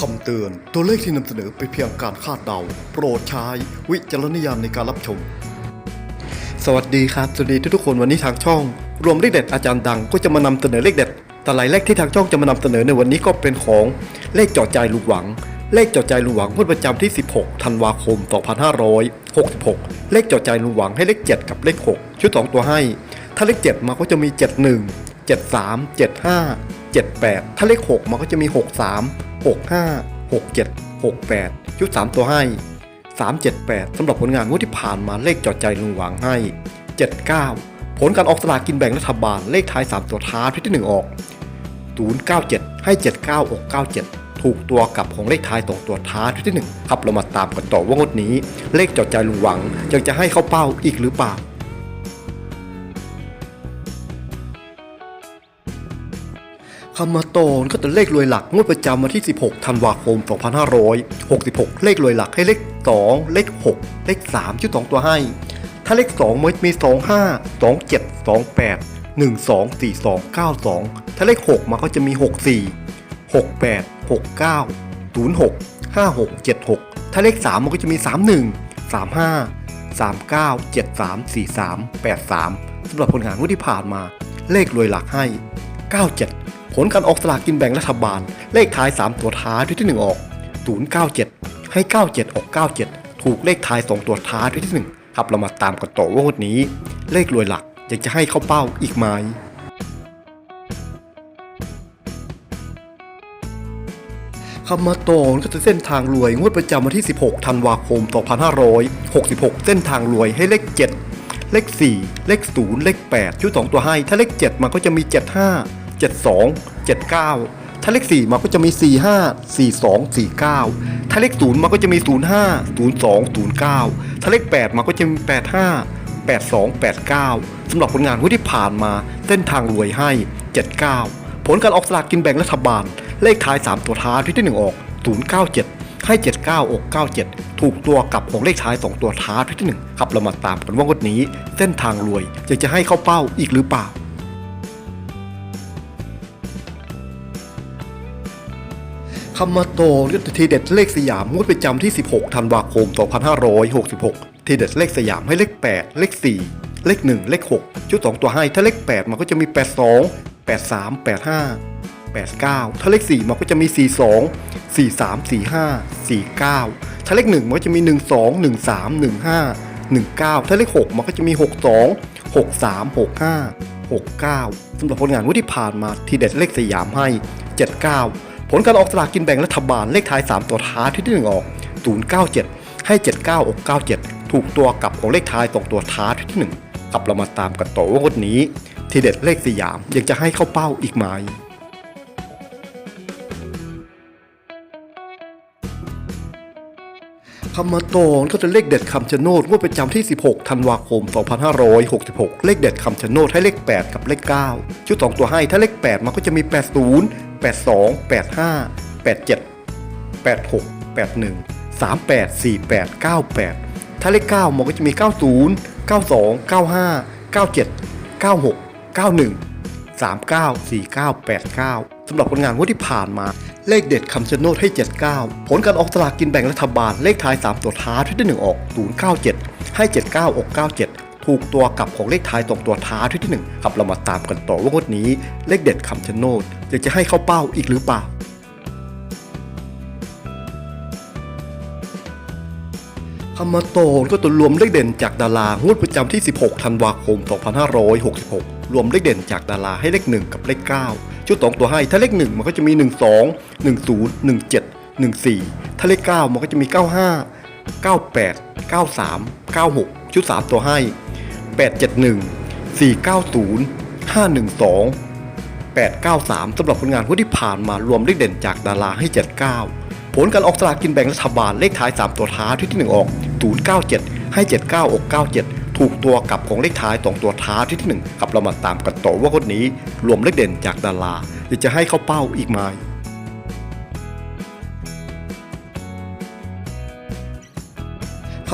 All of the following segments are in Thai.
คำเตือน ตัวเลขที่นำเสนอเป็นเพียงการคาดเดา โปรดใช้วิจารณญาณในการรับชม สวัสดีครับ สวัสดีทุกๆคนวันนี้ทางช่อง รวมเลขเด็ดอาจารย์ดังก็จะมานำเสนอเลขเด็ดแต่หลายเลขที่ทางช่องจะมานำเสนอในวันนี้ก็เป็นของเลขเจาะใจลุงหวัง เลขเจาะใจลุงหวังงวดประจำที่ 16 ธันวาคม 2566 เลขเจาะใจลุงหวังให้เลข 7 กับเลข 6 ชุด 2 ตัวให้ ถ้าเลข 7 มาก็จะมี 71 73 75 78 ถ้าเลข 6มันก็จะมี 63 65 67 68 ชุด 3 ตัวให้ 378 สำหรับผลงานงวดที่ผ่านมาเลขจอดใจลุงหวังให้ 79 ผลการออกสลากกินแบ่งรัฐบาลเลขท้าย 3 ตัวท้ายที่ 1 ออก 097 ให้ 79อก97 ถูกตัวกับของเลขท้ายตรงตัวท้ายที่ 1 ครับเรามาตามกันต่อว่างวดนี้ เลขจอดใจลุงหวังยังจะให้เข้าเป้าอีกหรือเปล่า คำมาโตนก็จะเลขรวยหลักงวดประจำวันที่ 16 ธันวาคม 2566 เลขรวยหลักให้เลข 2 เลข 6 เลข 3ชุด2ตัวให้ ถ้าเลข 2 มันมี 25 27 28 12 42 92 ถ้าเลข 6 มันก็จะมี 64 68 69 06 56 76 ถ้าเลข 3 มันก็จะมี 31 35 39 73 43 83สำหรับผลงานงวดที่ผ่านมา เลขรวยหลักให้ 97 ผลการออกสลากกินแบ่งรัฐบาล เลขท้าย 3 ตัวท้ายด้วยที่ 1 ออก 097 ให้ 97 ออก 97 ถูกเลขท้าย 2 ตัวท้ายด้วยที่ 1 ครับเรามาตามกันต่อว่างวดนี้ เลขรวยหลักยังจะให้เข้าเป้าอีกไหมคำมาโตนก็จะเส้นทางรวยงวดประจำวันที่ 16 ธันวาคม 2566 เส้นทางรวยให้เลข 7 เลข 4 เลข 0 เลข 8 ชุด 2 ตัวให้ ถ้าเลข 7 มันก็จะมี 75 72 79 ถ้าเลข 4มันก็จะมี 45 42 49 ถ้าเลข 0มันก็จะมี 05 02 09 ถ้าเลข 8มันก็จะมี 85 82 89สำหรับผลงานที่ผ่านมา เส้นทางรวยให้ 79 ผลการออกสลากกินแบ่งรัฐบาล เลขท้าย 3 ตัวท้ายที่1ออก 097 ให้ 79อก97 ถูกตัวกลับของเลขท้าย 2 ตัวท้ายที่1ครับเรามาตามกันว่างวดนี้ เส้นทางรวยจะจะให้เข้าเป้าอีกหรือเปล่า คำมาโตเลือดทีเด็ดเลขสยามงวดประจำที่ 16 ธันวาคม 2566 ทีเด็ดเลขสยามให้เลข 8 เลข 4 เลข 1 เลข 6 ชุด 2 ตัวให้ถ้าเลข 8 มันก็จะมี 82 83 85 89 ถ้าเลข 4 มันก็จะมี 42 43 45 49 ถ้าเลข 1 มันก็จะมี 12 13 15 19 ถ้าเลข 6 มันก็จะมี 62 63 65 69สำหรับผลงานงวดที่ผ่านมาทีเด็ดเลขสยามให้ 79 ผลการออกสลากกินแบ่งรัฐบาลเลขท้าย 3 ตัวท้ายที่1ออก 097 ให้ 79อก97 ถูกตัวกลับของเลขท้ายตรงตัวท้ายที่ 1 กลับเรามาตามกันต่อว่างวดนี้ ทีเด็ดเลขสยามยังจะให้เข้าเป้าอีกไหมคำมาโตนก็จะเลขเด็ดคำชะโนดงวดประจำที่ 16 ธันวาคม 2566 เลขเด็ดคำชะโนดให้เลข 8 กับเลข 9 ชุด2ตัวให้ถ้าเลข 8 มันก็จะมี 80 82 85 87 86 81 38 48 98 ถ้าเลข 9 มันก็จะมี 90 92 95 97 96 91 39 49 89สำหรับผลงานงวดที่ผ่านมา เลขเด็ดคำชะโนดให้ 79 ผลการออกสลากกินแบ่งรัฐบาลเลขท้าย 3 ตัวท้ายที่ได้ 1 ออก 097 ให้ 79 ออก 97 ถูกตัวกับของเลขท้ายตรงตัวท้ายที่ 1 ครับเรามาตามกันต่อว่างวดนี้ เลขเด็ดคำชะโนดจะจะให้เข้าเป้าอีกหรือเปล่าคำมาโตนก็ตัวรวมเลขเด่นจากดารางวดประจำที่ 16 ธันวาคม 2566 รวมเลขเด่นจากดาราให้เลข 1 กับเลข 9 ชุด2ตัวให้ถ้าเลข 1 มันก็จะมี 12 10 17 14 ถ้าเลข 9 มันก็จะมี 95 98 93 96 ชุด 3 ตัวให้ 871 490 512 893สำหรับผลงานงวดที่ผ่านมารวมเลขเด่นจากดาราให้ 79 ผลการออกสลากกินแบ่งรัฐบาลเลขท้าย 3 ตัวท้ายที่1ออก 097 ให้ 79อก97ถูกตัวกลับของเลขท้าย2ตัวท้ายที่1ครับเรามาตามกันต่อว่าคนนี้ รวมเลขเด่นจากดาราจะให้เข้าเป้าอีกไหม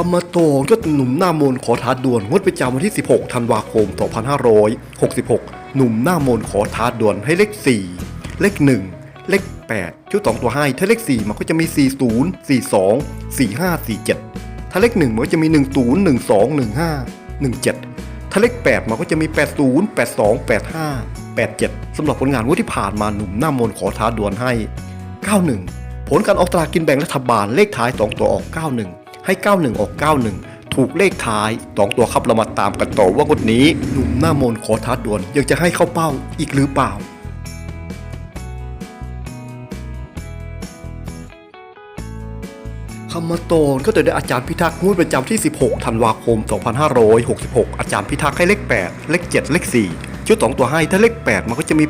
คำมโตนก็หนุ่มหน้ามนขอท้าดวนงวดประจำวันที่ 16 ธันวาคม 2566 หนุ่มหน้ามนขอท้าดวนให้เลข 4 เลข 1 เลข 8 ชุด 2 ตัวให้ ถ้าเลข 4 มันก็จะมี 40 42 45 47 ถ้าเลข 1 มันก็จะมี 10 12 15 17 ถ้าเลข 8 มันก็จะมี 80 82 85 87 สำหรับผลงานงวดที่ผ่านมาหนุ่มหน้ามนขอท้าดวลให้ 91 ผลการออกตลากินแบ่งรัฐบาลเลขท้าย 2 ตัวออก 91 ให้ 91 ออก 91 ถูกเลขท้าย2ตัวครับเรามาตามกันต่อว่างวดนี้หนุ่มหน้ามนขอท้าดวลยังจะให้เข้าเป้าอีกหรือเปล่าคำมาโตนก็จะได้อาจารย์พิทักษ์งวดประจำที่ 16 ธันวาคม 2566 อาจารย์พิทักษ์ให้เลข 8 เลข 7 เลข 4 ชุด 2 ตัวให้ถ้าเลข 8 มันก็จะมี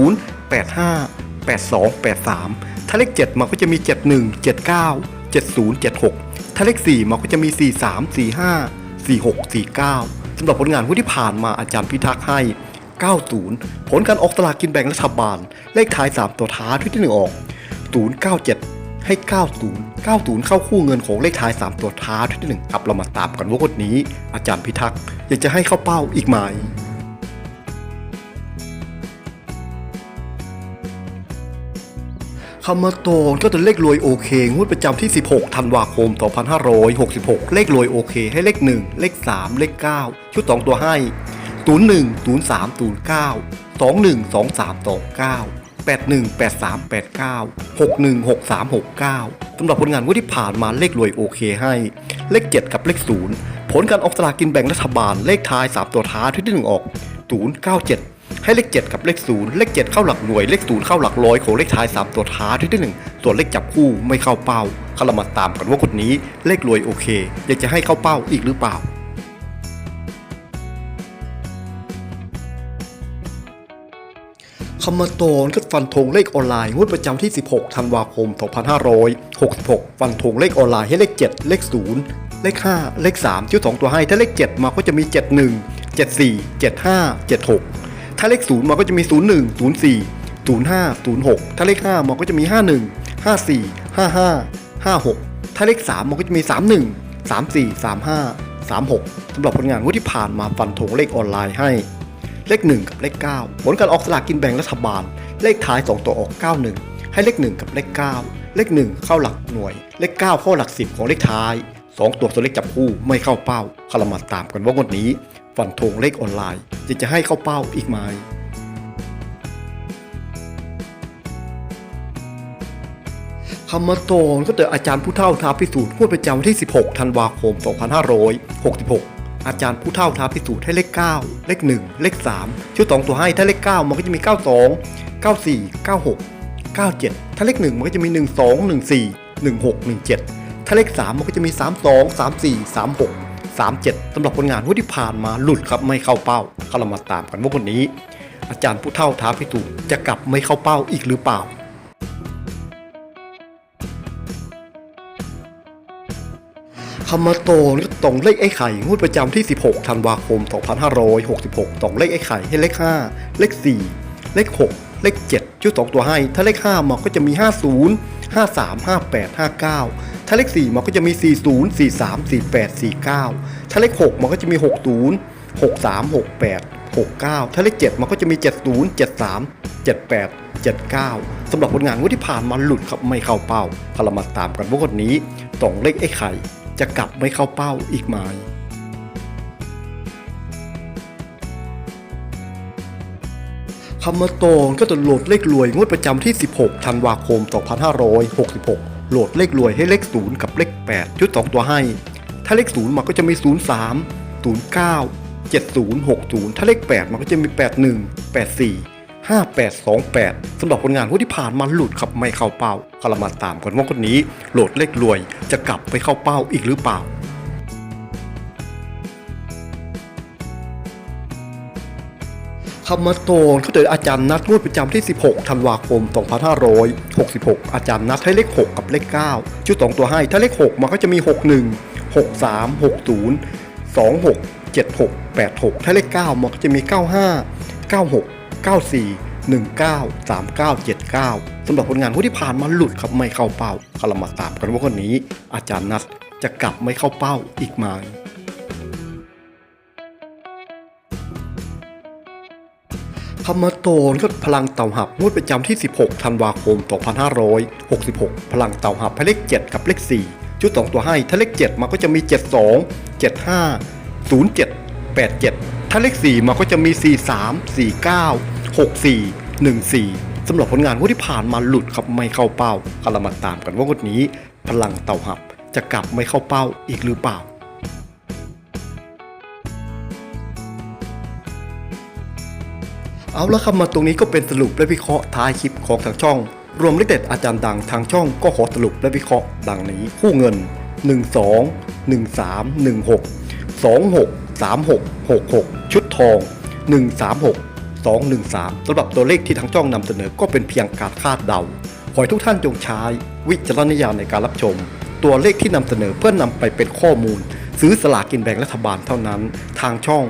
80 85 82 83 ถ้าเลข 7 มันก็จะมี 71 79 70 76 ถ้าเลข 4 มันก็จะมี 43 45 46 49สำหรับผลงานงวดที่ผ่านมาอาจารย์พิทักษ์ให้ 90 ผลการออกตลากกินแบ่งรัฐบาล เลขท้าย 3 ตัวท้ายที่ที่หนึ่งออก 097 ให้ 90 90 เข้าคู่เงินของเลขท้าย 3 ตัวท้ายที่หนึ่งครับเรามาตามกันว่างวดนี้ อาจารย์พิทักษ์อยากจะให้เข้าเป้าอีกไหม คำมาตอนก็จะเลขรวยโอเค งวดประจำที่ 16 ธันวาคม 2566 เลขรวยโอเค ให้เลข 1 เลข 3 เลข 9 ชุด 2 ตัวให้ 01 03 09 21 23 29 81 83 89 61 63 69สำหรับผลงานงวดที่ผ่านมาเลขรวยโอเคให้ เลข 7 กับเลข 0 ผลการออกสลากกินแบ่งรัฐบาลเลขท้าย 3 ตัวท้ายที่1ออก 097ให้เลข 7 กับเลข 0 เลข 7 เข้าหลักหน่วย เลข 0 เข้าหลักร้อยของเลขท้าย 3 ตัวท้ายที่1ส่วนเลขจับคู่ไม่เข้าเป้าเขาเรามาตามกันว่าคนนี้เลขรวยโอเค อยากจะให้เข้าเป้าอีกหรือเปล่า คำมาโตนก็ฟันธงเลขออนไลน์งวดประจำที่ 16 ธันวาคม 2566 ฟันธงเลขออนไลน์ให้เลข 7 เลข 0 เลข 5 เลข 3ชุด2ตัวให้ ถ้าเลข 7 มาก็จะมี 71 74 75 76 ถ้าเลข 0 มาก็จะมี 01 04 05 06 ถ้าเลข 5มาก็จะมี 51 54 55 56 ถ้าเลข 3 มันก็จะมี 31 34 35 36 สำหรับผลงานงวดที่ผ่านมาฟันธงเลขออนไลน์ให้ เลข 1 กับเลข 9 ผลการออกสลากกินแบ่งรัฐบาล เลขท้าย 2 ตัวออก 91 ให้เลข 1 กับเลข 9 เลข 1 เข้าหลักหน่วย เลข 9 เข้าหลัก 10 ของเลขท้าย 2 ตัวตัวเลขจับคู่ไม่เข้าเป้าคารามาตามกันว่างวดนี้ ฟันธงเลขออนไลน์จะจะให้เข้าเป้าอีกไหมคำมาโตนก็เจออาจารย์ผู้เฒ่าท้าพิสูจน์งวดประจำวันที่ 16 ธันวาคม 2566 อาจารย์ผู้เฒ่าท้าพิสูจน์ให้เลข 9 เลข 1 เลข 3 ชุด 2 ตัวให้ถ้าเลข 9 มันก็จะมี 92 94 96 97 ถ้าเลข 1 มันก็จะมี 12 14 16 17 ถ้าเลข 3 มันก็จะมี 32 34 36 37สำหรับผลงานวดที่ผ่านมาหลุดครับไม่เข้าเป้าเขาเรามาตามกันว่าวันนี้ อาจารย์ผู้เฒ่าท้าพิสูจน์จะกลับไม่เข้าเป้าอีกหรือเปล่า คำมโตนก็ตรงเลขไอ้ไข่งวดประจำที่ 16 ธันวาคม 2566 ตรงเลขไอ้ไข่ให้เลข 5 เลข 4 เลข 6 เลข 7 ชุด 2 ตัวให้ ถ้าเลข 5มันก็จะมี 50 53 58 59 ถ้าเลข 4มันก็จะมี 40 43 48 49 ถ้าเลข 6มันก็จะมี 60 63 68 69 ถ้าเลข 7 มันก็จะมี 70 73 78 79 สำหรับผลงานงวดที่ผ่านมาหลุดครับไม่เข้าเป้าคารามาตามกันว่างวดนี้ตรงเลขไอ้ไข่ จะกลับไม่เข้าเป้าอีกไหมคำมาโตนก็จะโหลดเลขรวยงวดประจำที่ 16 ธันวาคม 2566 โหลดเลขรวยให้เลข 0 กับเลข 8 ชุด 2 ตัวให้ ถ้าเลข 0 มันก็จะมี 03 09 70 60 ถ้าเลข 8 มันก็จะมี 81 84 5828สำหรับผลงานงวดที่ผ่านมาหลุดครับไม่เข้าเป้าคารามาตามกันว่าคนนี้โหลดเลขรวย จะกลับไปเข้าเป้าอีกหรือเปล่าคำมาโตนเขาเจออาจารย์นัดงวดประจำที่ 16 ธันวาคม 2566 อาจารย์นัดให้เลข 6 กับเลข 9 ชุด2ตัวให้ ถ้าเลข 6 มันก็จะมี 61 63 60 26 76 86 ถ้าเลข 9 มันก็จะมี 95 96 94 19 39 79สำหรับผลงานที่ผ่านมาหลุดครับไม่เข้าเป้าเขารามาตามกันว่าคนนี้ อาจารย์นัดจะกลับไม่เข้าเป้าอีกไหมคคำมาโตนก็พลังเต่าหับงวดประจำที่ 16 ธันวาคม 2566 พลังเต่าหับเลข 7 กับเลข 4 ชุด 2 ตัวให้ ถ้าเลข 7มันก็จะมี 72 75 07 87 ถ้าเลข 4มันก็จะมี 43 49 64 14 สำหรับผลงานงวดที่ผ่านมาหลุดครับไม่เข้าเป้าก็เรามาตามกันว่างวดนี้ พลังเต่าหับจะกลับไม่เข้าเป้าอีกหรือเปล่าเอาละครับมาตรงนี้ก็เป็นสรุปและวิเคราะห์ท้ายคลิปของทางช่อง รวมเลขเด็ดอาจารย์ดังทางช่องก็ขอสรุปและวิเคราะห์ดังนี้คู่เงิน 12 13 16 26 36 66 ชุดทอง 136 213สำหรับตัวเลขที่ทางช่องนำเสนอก็เป็นเพียงการคาดเดา ขอให้ทุกท่านจงใช้ วิจารณญาณในการรับชม ตัวเลขที่นำเสนอเพื่อนนำไปเป็นข้อมูล ซื้อสลากกินแบ่งรัฐบาลเท่านั้น ทางช่อง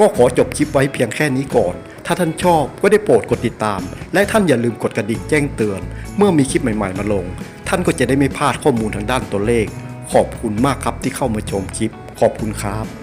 ก็ขอจบคลิปไว้เพียงแค่นี้ก่อน ถ้าท่านชอบก็ได้โปรดกดติดตาม และท่านอย่าลืมกดกระดิ่งแจ้งเตือน เมื่อมีคลิปใหม่ๆมาลง ท่านก็จะได้ไม่พลาดข้อมูลทางด้านตัวเลข ขอบคุณมากครับที่เข้ามาชมคลิป ขอบคุณครับ